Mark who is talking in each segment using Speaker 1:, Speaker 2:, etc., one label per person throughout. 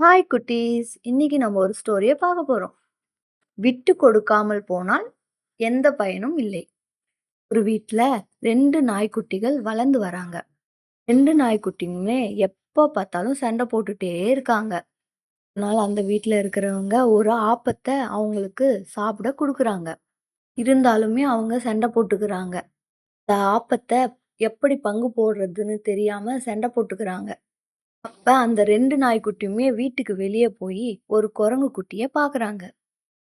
Speaker 1: Hi குட்டீஸ். இன்னைக்கு நம்ம ஒரு ஸ்டோரியை பார்க்க போகிறோம் விட்டு கொடுக்காமல் போனால் எந்த பயனும் இல்லை. ஒரு வீட்டில் ரெண்டு நாய்க்குட்டிகள் வளர்ந்து வராங்க. ரெண்டு நாய்க்குட்டிங்களுமே எப்போ பார்த்தாலும் சண்டை போட்டுட்டே இருக்காங்க. அதனால் அந்த வீட்டில் இருக்கிறவங்க ஒரு ஆப்பத்தை அவங்களுக்கு சாப்பிட கொடுக்குறாங்க. இருந்தாலுமே அவங்க சண்டை போட்டுக்கிறாங்க. அந்த ஆப்பத்தை எப்படி பங்கு போடுறதுன்னு தெரியாமல் சண்டை போட்டுக்கிறாங்க. அப்ப அந்த ரெண்டு நாய்க்குட்டியுமே வீட்டுக்கு வெளியே போய் ஒரு குரங்கு குட்டிய பாக்குறாங்க.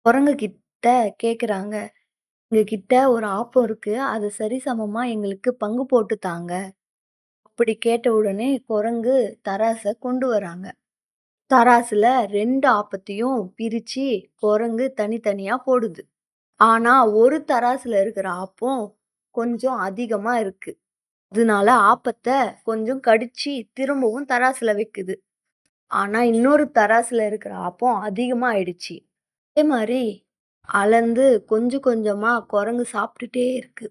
Speaker 1: குரங்கு கிட்ட கேக்குறாங்க. எங்க கிட்ட ஒரு ஆப்பம் இருக்கு. அது சரிசமமா எங்களுக்கு பங்கு போட்டு தாங்க. அப்படி கேட்ட உடனே குரங்கு தராச கொண்டு வராங்க. தராசுல ரெண்டு ஆப்பத்தையும் பிரிச்சு குரங்கு தனித்தனியா போடுது. ஆனா ஒரு தராசுல இருக்கிற ஆப்பம் கொஞ்சம் அதிகமா இருக்கு. அதனால ஆப்பத்தை கொஞ்சம் கடிச்சு திரும்பவும் தராசுல வைக்குது. ஆனா இன்னொரு தராசுல இருக்கிற ஆப்பம் அதிகமா ஆயிடுச்சு. அதே மாதிரி அளந்து கொஞ்சம் கொஞ்சமா குரங்கு சாப்பிட்டுட்டே இருக்கு.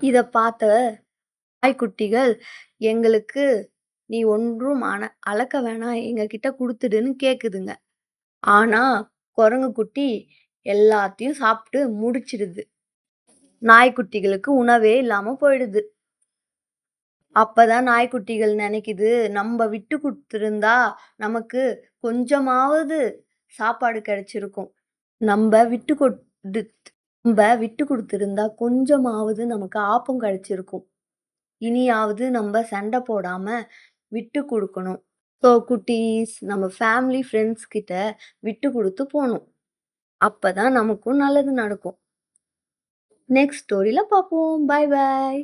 Speaker 1: இத பார்த்த நாய்க்குட்டிகள் எங்களுக்கு நீ ஒன்றும் அண அளக்க வேணாம் எங்க கிட்ட கொடுத்துடுன்னு கேக்குதுங்க. ஆனா குரங்கு குட்டி எல்லாத்தையும் சாப்பிட்டு முடிச்சிடுது. நாய்க்குட்டிகளுக்கு உணவே இல்லாம போயிடுது. அப்போ தான் நாய்க்குட்டிகள் நினைக்குது. நம்ம விட்டு கொடுத்துருந்தா நமக்கு கொஞ்சமாவது சாப்பாடு கிடைச்சிருக்கும். நம்ம விட்டு கொடு நம்ம விட்டு கொடுத்துருந்தா கொஞ்சமாவது நமக்கு ஆப்பம் கிடைச்சிருக்கும். இனியாவது நம்ம சண்டை போடாமல் விட்டு கொடுக்கணும். ஸோ குட்டீஸ் நம்ம ஃபேமிலி ஃப்ரெண்ட்ஸ் கிட்ட விட்டு கொடுத்து போகணும் அப்போ தான் நமக்கும் நல்லது நடக்கும். நெக்ஸ்ட் ஸ்டோரியில் பார்ப்போம் பாய் பாய்